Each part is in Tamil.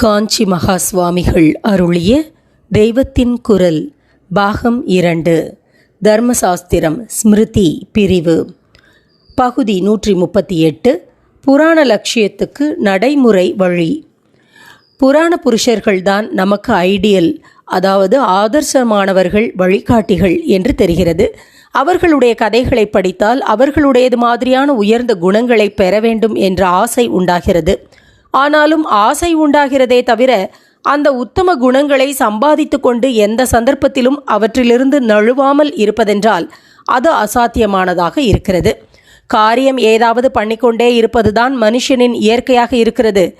காஞ்சி மகா சுவாமிகள் அருளிய தெய்வத்தின் குரல் பாகம் இரண்டு தர்மசாஸ்திரம் ஸ்மிருதி பிரிவு. பகுதி நூற்றி முப்பத்தி எட்டு புராண லட்சியத்துக்கு நடைமுறை வழி. புராண புருஷர்கள்தான் நமக்கு ஐடியல் அதாவது ஆதர்சமானவர்கள் வழிகாட்டிகள் என்று தெரிகிறது. அவர்களுடைய கதைகளை படித்தால் அவர்களுடையது மாதிரியான உயர்ந்த குணங்களை பெற வேண்டும் என்ற ஆசை உண்டாகிறது. ஆனாலும் ஆசை உண்டாகிறதே தவிர அந்த உத்தம குணங்களை சம்பாதித்து கொண்டு எந்த சந்தர்ப்பத்திலும் அவற்றிலிருந்து நழுவாமல் இருப்பதென்றால் அது அசாத்தியமானதாக இருக்கிறது. காரியம் ஏதாவது பண்ணிக்கொண்டே இருப்பதுதான் மனுஷனின் இயற்கையாக இருக்கிறது.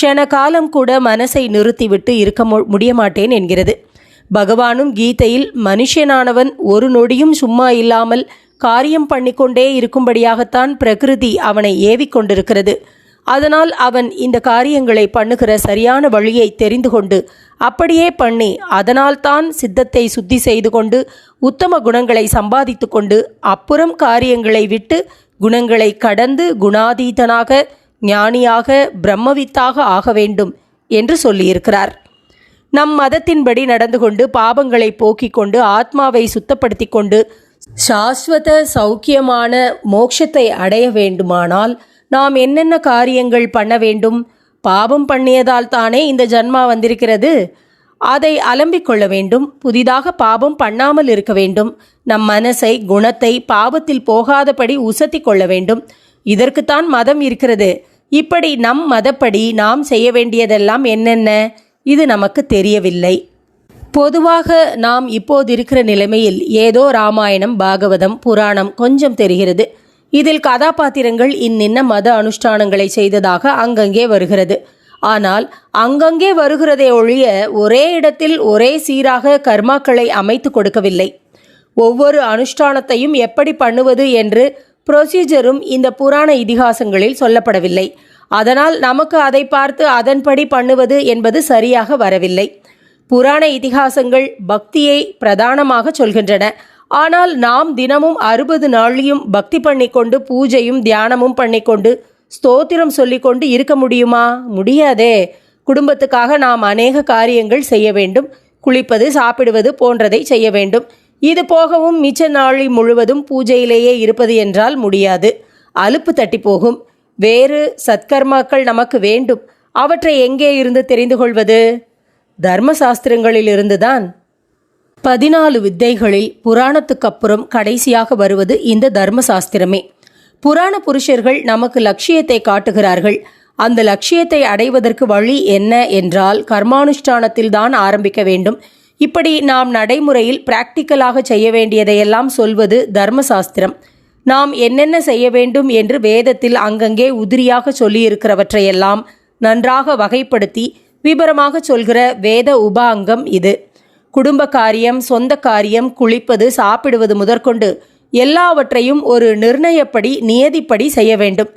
க்ஷண காலம் கூட மனசை நிறுத்திவிட்டு இருக்க மு- என்கிறது. பகவானும் கீதையில் மனுஷனானவன் ஒரு நொடியும் சும்மா இல்லாமல் காரியம் பண்ணிக்கொண்டே இருக்கும்படியாகத்தான் பிரகிருதி அவனை ஏவிக்கொண்டிருக்கிறது. கொண்டிருக்கிறது அதனால் அவன் இந்த காரியங்களை பண்ணுகிற சரியான வழியை தெரிந்து கொண்டு அப்படியே பண்ணி அதனால்தான் சித்தத்தை சுத்தி செய்து கொண்டு உத்தம குணங்களை சம்பாதித்து கொண்டு அப்புறம் காரியங்களை விட்டு குணங்களை கடந்து குணாதீதனாக ஞானியாக பிரம்மவித்தாக ஆக வேண்டும் என்று சொல்லியிருக்கிறார். நம் மதத்தின்படி நடந்து கொண்டு பாபங்களை போக்கிக் கொண்டு ஆத்மாவை சுத்தப்படுத்தி கொண்டு சாஸ்வத சௌக்கியமான மோட்சத்தை அடைய வேண்டுமானால் நாம் என்னென்ன காரியங்கள் பண்ண வேண்டும்? பாபம் பண்ணியதால் தானே இந்த ஜன்மா வந்திருக்கிறது. அதை அலம்பிக் கொள்ள வேண்டும். புதிதாக பாபம் பண்ணாமல் இருக்க வேண்டும். நம் மனசை குணத்தை பாவத்தில் போகாதபடி உசத்தி கொள்ள வேண்டும். இதற்குத்தான் மதம் இருக்கிறது. இப்படி நம் மதப்படி நாம் செய்ய வேண்டியதெல்லாம் என்னென்ன? இது நமக்கு தெரியவில்லை. பொதுவாக நாம் இப்போது இருக்கிற நிலைமையில் ஏதோ ராமாயணம் பாகவதம் புராணம் கொஞ்சம் தெரிகிறது. இதில் கதாபாத்திரங்கள் இன்னின்ன மத அனுஷ்டானங்களை செய்ததாக அங்கங்கே வருகிறது. ஆனால் அங்கங்கே வருகிறதே ஒழிய ஒரே இடத்தில் ஒரே சீராக கர்மாக்களை அமைத்து கொடுக்கவில்லை. ஒவ்வொரு அனுஷ்டானத்தையும் எப்படி பண்ணுவது என்று ப்ரொசீஜரும் இந்த புராண இதிகாசங்களில் சொல்லப்படவில்லை. அதனால் நமக்கு அதை பார்த்து அதன்படி பண்ணுவது என்பது சரியாக வரவில்லை. புராண இதிகாசங்கள் பக்தியை பிரதானமாக சொல்கின்றன. ஆனால் நாம் தினமும் அறுபது நாளையும் பக்தி பண்ணிக்கொண்டு பூஜையும் தியானமும் பண்ணிக்கொண்டு ஸ்தோத்திரம் சொல்லிக்கொண்டு இருக்க முடியுமா? முடியாதே. குடும்பத்துக்காக நாம் அநேக காரியங்கள் செய்ய வேண்டும். குளிப்பது சாப்பிடுவது போன்றதை செய்ய வேண்டும். இது போகவும் மிச்ச நாளை முழுவதும் பூஜையிலேயே இருப்பது என்றால் முடியாது. அலுப்பு தட்டி போகும். வேறு சத்கர்மாக்கள் நமக்கு வேண்டும். அவற்றை எங்கே இருந்து தெரிந்து கொள்வது? தர்மசாஸ்திரங்களிலிருந்துதான் பதினாலு வித்தைகளில் புராணத்துக்கு அப்புறம் கடைசியாக வருவது இந்த தர்மசாஸ்திரமே. புராண புருஷர்கள் நமக்கு லட்சியத்தை காட்டுகிறார்கள். அந்த லட்சியத்தை அடைவதற்கு வழி என்ன என்றால் கர்மானுஷ்டானத்தில் தான் ஆரம்பிக்க வேண்டும். இப்படி நாம் நடைமுறையில் பிராக்டிக்கலாக செய்ய வேண்டியதையெல்லாம் சொல்வது தர்மசாஸ்திரம். நாம் என்னென்ன செய்ய வேண்டும் என்று வேதத்தில் அங்கங்கே உதிரியாக சொல்லியிருக்கிறவற்றையெல்லாம் நன்றாக வகைப்படுத்தி விபரமாக சொல்கிற வேத உபாங்கம் இது. குடும்ப காரியம் சொந்த காரியம் குளிப்பது சாப்பிடுவது முதற்கொண்டு எல்லாவற்றையும் ஒரு நிர்ணயப்படி நியதிப்படி செய்ய வேண்டும்.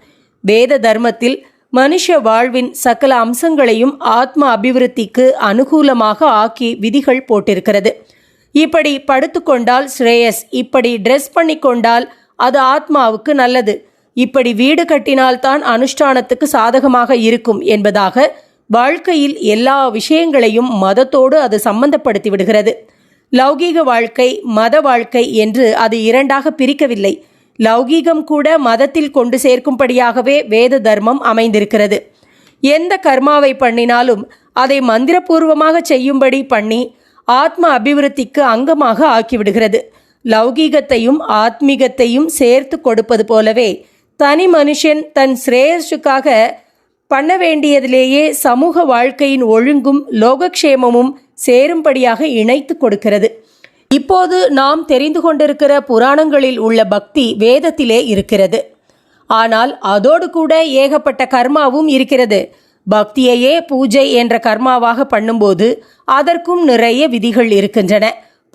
வேத தர்மத்தில் மனுஷ வாழ்வின் சகல அம்சங்களையும் ஆத்ம அபிவிருத்திக்கு அனுகூலமாக ஆக்கி விதிகள் போட்டிருக்கிறது. இப்படி படுத்துக்கொண்டால் ஸ்ரேயஸ் இப்படி ட்ரெஸ் பண்ணிக்கொண்டால் அது ஆத்மாவுக்கு நல்லது. இப்படி வீடு கட்டினால்தான் அனுஷ்டானத்துக்கு சாதகமாக இருக்கும் என்பதாக வாழ்க்கையில் எல்லா விஷயங்களையும் மதத்தோடு அது சம்பந்தப்படுத்தி விடுகிறது. லௌகீக வாழ்க்கை மத வாழ்க்கை என்று அது இரண்டாக பிரிக்கவில்லை. லௌகீகம் கூட மதத்தில் கொண்டு சேர்க்கும்படியாகவே வேத தர்மம் அமைந்திருக்கிறது. எந்த கர்மாவை பண்ணினாலும் அதை மந்திரபூர்வமாக செய்யும்படி பண்ணி ஆத்ம அபிவிருத்திக்கு அங்கமாக ஆக்கிவிடுகிறது. லௌகீகத்தையும் ஆத்மீகத்தையும் சேர்த்து கொடுப்பது போலவே தனி மனுஷன் தன் சிரேயஸுக்காக பண்ண வேண்டியதிலேயே சமூக வாழ்க்கையின் ஒழுங்கும் லோகக்ஷேமமும் சேரும்படியாக இணைத்து கொடுக்கிறது. இப்போது நாம் தெரிந்து கொண்டிருக்கிற புராணங்களில் உள்ள பக்தி வேதத்திலே இருக்கிறது. ஆனால் அதோடு கூட ஏகப்பட்ட கர்மாவும் இருக்கிறது. பக்தியையே பூஜை என்ற கர்மாவாக பண்ணும்போது அதற்கும் நிறைய விதிகள் இருக்கின்றன.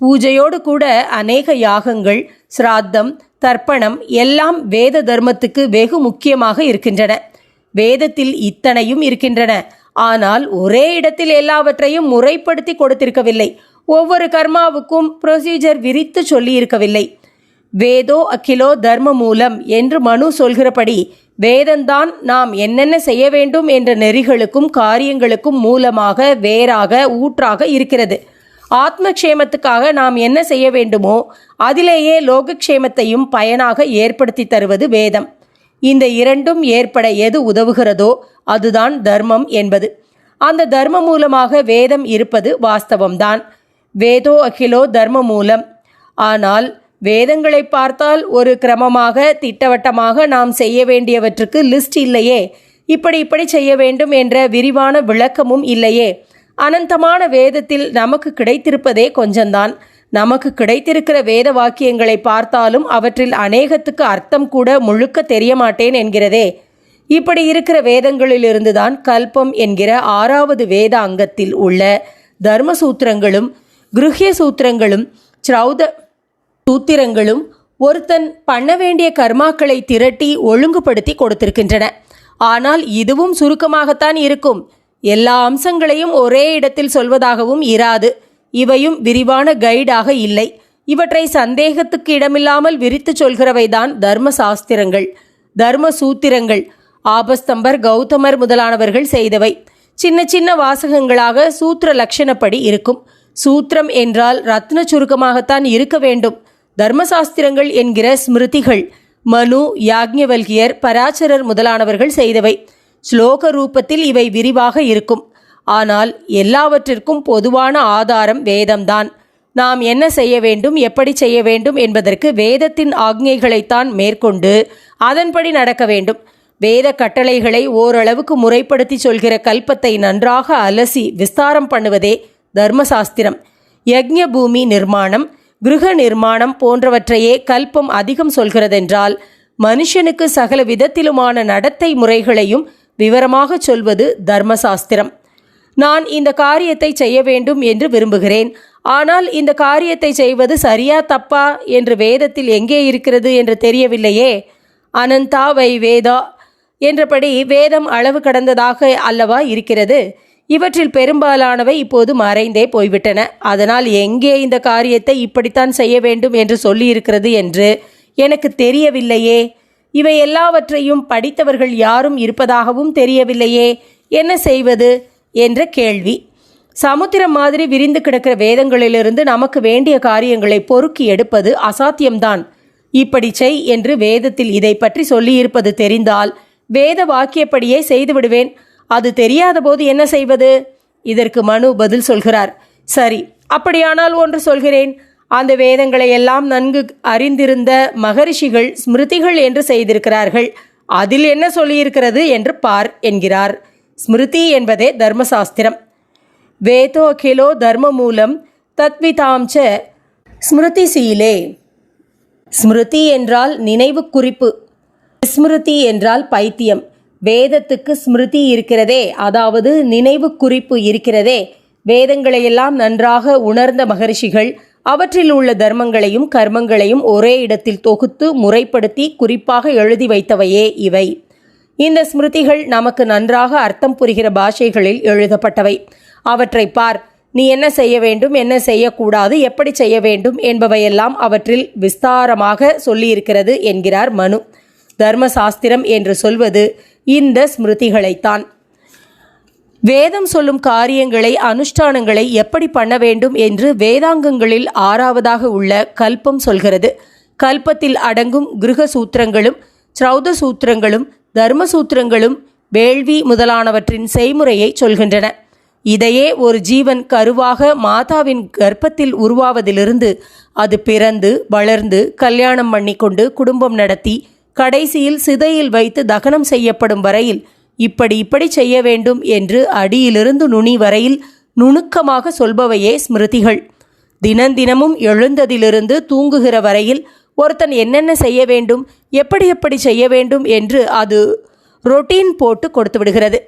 பூஜையோடு கூட அநேக யாகங்கள் சிராத்தம் தர்ப்பணம் எல்லாம் வேத தர்மத்துக்கு வெகு முக்கியமாக இருக்கின்றன. வேதத்தில் இத்தனையும் இருக்கின்றன. ஆனால் ஒரே இடத்தில் எல்லாவற்றையும் முறைப்படுத்தி கொடுத்திருக்கவில்லை. ஒவ்வொரு கர்மாவுக்கும் ப்ரொசீஜர் விரித்து சொல்லி இருக்கவில்லை வேதோ அகிலோ தர்ம மூலம் என்று மனு சொல்கிறபடி வேதந்தான் நாம் என்னென்ன செய்ய வேண்டும் என்ற நெறிகளுக்கும் காரியங்களுக்கும் மூலமாக வேறாக ஊற்றாக இருக்கிறது. ஆத்மக்ஷேமத்துக்காக நாம் என்ன செய்ய வேண்டுமோ அதிலேயே லோகக்ஷேமத்தையும் பயனாக ஏற்படுத்தி தருவது வேதம். இந்த இரண்டும் ஏற்பட எது உதவுகிறதோ அதுதான் தர்மம் என்பது. அந்த தர்மம் மூலமாக வேதம் இருப்பது வாஸ்தவம்தான். வேதோ அகிலோ தர்ம மூலம். ஆனால் வேதங்களை பார்த்தால் ஒரு கிரமமாக திட்டவட்டமாக நாம் செய்ய வேண்டியவற்றுக்கு லிஸ்ட் இல்லையே. இப்படி இப்படி செய்ய வேண்டும் என்ற விரிவான விளக்கமும் இல்லையே. அனந்தமான வேதத்தில் நமக்கு கிடைத்திருப்பதே கொஞ்சம்தான். நமக்கு கிடைத்திருக்கிற வேத வாக்கியங்களை பார்த்தாலும் அவற்றில் அநேகத்துக்கு அர்த்தம் கூட முழுக்க தெரிய மாட்டேன் என்கிறதே. இப்படி இருக்கிற வேதங்களிலிருந்துதான் கல்பம் என்கிற ஆறாவது வேத அங்கத்தில் உள்ள தர்ம சூத்திரங்களும் கிருஹ்ய சூத்திரங்களும் ச்ரௌத சூத்திரங்களும் ஒருத்தன் பண்ண வேண்டிய கர்மாக்களை திரட்டி ஒழுங்குபடுத்தி கொடுத்திருக்கின்றன. ஆனால் இதுவும் சுருக்கமாகத்தான் இருக்கும். எல்லா அம்சங்களையும் ஒரே இடத்தில் சொல்வதாகவும் இராது. இவையும் விரிவான கைடாக இல்லை. இவற்றை சந்தேகத்துக்கு இடமில்லாமல் விரித்து சொல்கிறவைதான் தர்ம சாஸ்திரங்கள் தர்ம சூத்திரங்கள் ஆபஸ்தம்பர் கௌதமர் முதலானவர்கள் செய்தவை. சின்ன சின்ன வாசகங்களாக சூத்திர லட்சணப்படி இருக்கும். சூத்திரம் என்றால் ரத்ன சுருக்கமாகத்தான் இருக்க வேண்டும். தர்மசாஸ்திரங்கள் என்கிற ஸ்மிருதிகள் மனு யாக்ஞவல்கியர் பராச்சரர் முதலானவர்கள் செய்தவை. ஸ்லோக ரூபத்தில் இவை விரிவாக இருக்கும். ஆனால் எல்லாவற்றிற்கும் பொதுவான ஆதாரம் வேதம்தான். நாம் என்ன செய்ய வேண்டும் எப்படி செய்ய வேண்டும் என்பதற்கு வேதத்தின் ஆக்ஞைகளைத்தான் மேற்கொண்டு அதன்படி நடக்க வேண்டும். வேத கட்டளைகளை ஓரளவுக்கு முறைப்படுத்தி சொல்கிற கல்பத்தை நன்றாக அலசி விஸ்தாரம் பண்ணுவதே தர்மசாஸ்திரம். யக்ஞ பூமி நிர்மாணம் கிருஹ நிர்மாணம் போன்றவற்றையே கல்பம் அதிகம் சொல்கிறதென்றால் மனுஷனுக்கு சகல விதத்திலுமான நடத்தை முறைகளையும் விவரமாக சொல்வது தர்மசாஸ்திரம். நான் இந்த காரியத்தை செய்ய வேண்டும் என்று விரும்புகிறேன். ஆனால் இந்த காரியத்தை செய்வது சரியா தப்பா என்று வேதத்தில் எங்கே இருக்கிறது என்று தெரியவில்லையே? அனந்தா வை வேதா என்றபடி வேதம் அளவு கடந்ததாக அல்லவா இருக்கிறது? இவற்றில் பெரும்பாலானவை இப்போது மறைந்தே போய்விட்டன. அதனால் எங்கே இந்த காரியத்தை இப்படித்தான் செய்ய வேண்டும் என்று சொல்லியிருக்கிறது என்று எனக்கு தெரியவில்லையே. இவை எல்லாவற்றையும் படித்தவர்கள் யாரும் இருப்பதாகவும் தெரியவில்லையே. என்ன செய்வது? என்ற கேள்வி. சமுத்திரம் மாதிரி விரிந்து கிடக்கிற வேதங்களிலிருந்து நமக்கு வேண்டிய காரியங்களை பொறுக்கி எடுப்பது அசாத்தியம்தான். இப்படி செய் என்று வேதத்தில் இதை பற்றி சொல்லியிருப்பது தெரிந்தால் வேத வாக்கியப்படியே செய்து விடுவேன். அது தெரியாத போது என்ன செய்வது? இதற்கு மனு பதில் சொல்கிறார். சரி அப்படியானால் ஒன்று சொல்கிறேன். அந்த வேதங்களை எல்லாம் நன்கு அறிந்திருந்த மகரிஷிகள் ஸ்மிருதிகள் என்று செய்திருக்கிறார்கள். அதில் என்ன சொல்லியிருக்கிறது என்று பார் என்கிறார். ஸ்மிருதி என்பதே தர்மசாஸ்திரம். வேதோ கிலோ தர்ம மூலம் தத்விதாம்ச ஸ்மிருதிசீலே. ஸ்மிருதி என்றால் நினைவு குறிப்பு. ஸ்மிருதி என்றால் பைத்தியம். வேதத்துக்கு ஸ்மிருதி இருக்கிறதே அதாவது நினைவு குறிப்பு இருக்கிறதே. வேதங்களையெல்லாம் நன்றாக உணர்ந்த மகரிஷிகள் அவற்றில் உள்ள தர்மங்களையும் கர்மங்களையும் ஒரே இடத்தில் தொகுத்து முறைப்படுத்தி குறிப்பாக எழுதி வைத்தவையே இவை. இந்த ஸ்மிருதிகள் நமக்கு நன்றாக அர்த்தம் புரிகிற பாஷைகளில் எழுதப்பட்டவை. அவற்றை பார் நீ என்ன செய்ய வேண்டும் என்ன செய்யக்கூடாது எப்படி செய்ய வேண்டும் என்பவையெல்லாம் அவற்றில் விஸ்தாரமாக சொல்லியிருக்கிறது என்கிறார் மனு. தர்மசாஸ்திரம் என்று சொல்வது இந்த ஸ்மிருதிகளைத்தான். வேதம் சொல்லும் காரியங்களை அனுஷ்டானங்களை எப்படி பண்ண வேண்டும் என்று வேதாங்கங்களில் ஆறாவதாக உள்ள கல்பம் சொல்கிறது. கல்பத்தில் அடங்கும் கிருக சூத்திரங்களும் சிரௌத சூத்திரங்களும் தர்மசூத்திரங்களும் வேள்வி முதலானவற்றின் செய்முறையை சொல்கின்றன. இதையே ஒரு ஜீவன் கருவாக மாதாவின் கர்ப்பத்தில் உருவாவதிலிருந்து அது பிறந்து வளர்ந்து கல்யாணம் பண்ணிக்கொண்டு குடும்பம் நடத்தி கடைசியில் சிதையில் வைத்து தகனம் செய்யப்படும் வரையில் இப்படி இப்படி செய்ய வேண்டும் என்று அடியிலிருந்து நுனி வரையில் நுணுக்கமாக சொல்பவையே ஸ்மிருதிகள். தினந்தினமும் எழுந்ததிலிருந்து தூங்குகிற வரையில் ஒருத்தன் என்னென்ன செய்ய வேண்டும் எப்படி எப்படி செய்ய வேண்டும் என்று அது ரொட்டீன் போட்டு கொடுத்து விடுகிறது.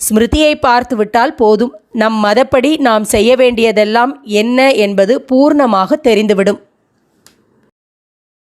ஸ்மிருதியை பார்த்து விட்டால் போதும். நம் மதப்படி நாம் செய்ய வேண்டியதெல்லாம் என்ன என்பது பூர்ணமாக தெரிந்துவிடும்.